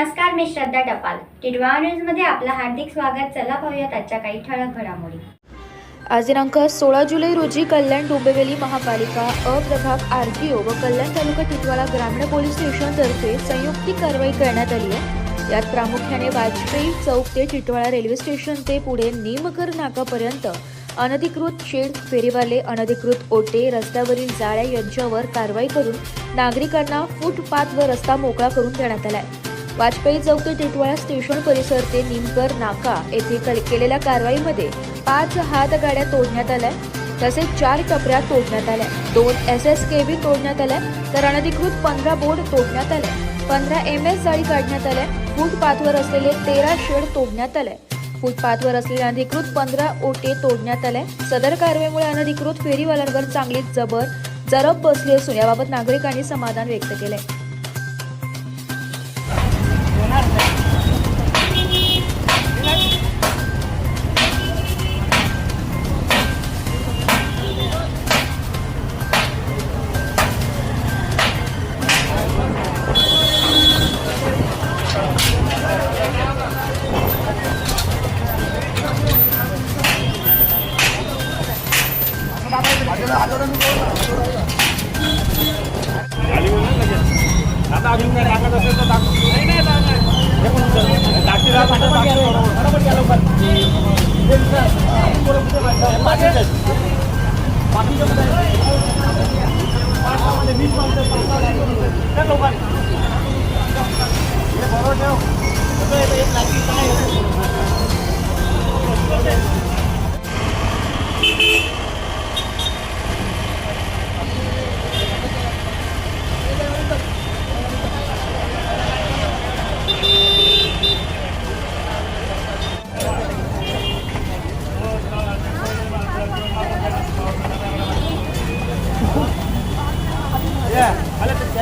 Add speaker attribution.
Speaker 1: नमस्कार मी श्रद्धा टपाल. टिडवा न्यूजमध्ये आपलं हार्दिक स्वागत. चला पाहूयात आजच्या काही ठळक घडामोडी.
Speaker 2: आज दिनांक सोळा जुलै रोजी कल्याण डोंबिवली महापालिका अ प्रभाग ओ व कल्याण तालुका टिटवाळा ग्रामीण पोलीस स्टेशनतर्फे संयुक्तिक कारवाई करण्यात आली आहे. यात प्रामुख्याने वाजपेयी चौक ते टिटवाळा रेल्वे स्टेशन ते पुढे निमकर नाकापर्यंत अनधिकृत शेड फेरीवाले अनधिकृत ओटे रस्त्यावरील जाळ्या यांच्यावर कारवाई करून नागरिकांना फुटपाथ व रस्ता मोकळा करून देण्यात आला आहे. वाजपेयी चौक ते टिटवाळा स्टेशन परिसर ते निमकर नाका येथे कल- केलेल्या कारवाईमध्ये पाच हात गाड्या तोडण्यात आल्या. तसेच चार टपऱ्या तोडण्यात आल्या. दोन एस एस केबी तोडण्यात आल्या. तर अनधिकृत पंधरा बोर्ड तोडण्यात आल्या. पंधरा एम एस जाळी काढण्यात आल्या. फुटपाथवर असलेले तेरा शेड तोडण्यात आले. फुटपाथवर असलेले अनधिकृत पंधरा ओटे तोडण्यात आल्या सदर कारवाईमुळे अनधिकृत फेरीवाल्यांवर चांगली जबर जरब बसली असून याबाबत नागरिकांनी समाधान व्यक्त केलंय
Speaker 3: आता अजून काय टाकत असेल तर टाकू नाही नाही नाही टाकते राहा, टाकते राहा. बरोबर घ्या लवकर. बाकीचे कुठे आहेत? पाचमध्ये वीस माणसं, पाचला टाकून. चल लवकर. हे बरोबर ठेव. कसं आहे, एक लाठी काय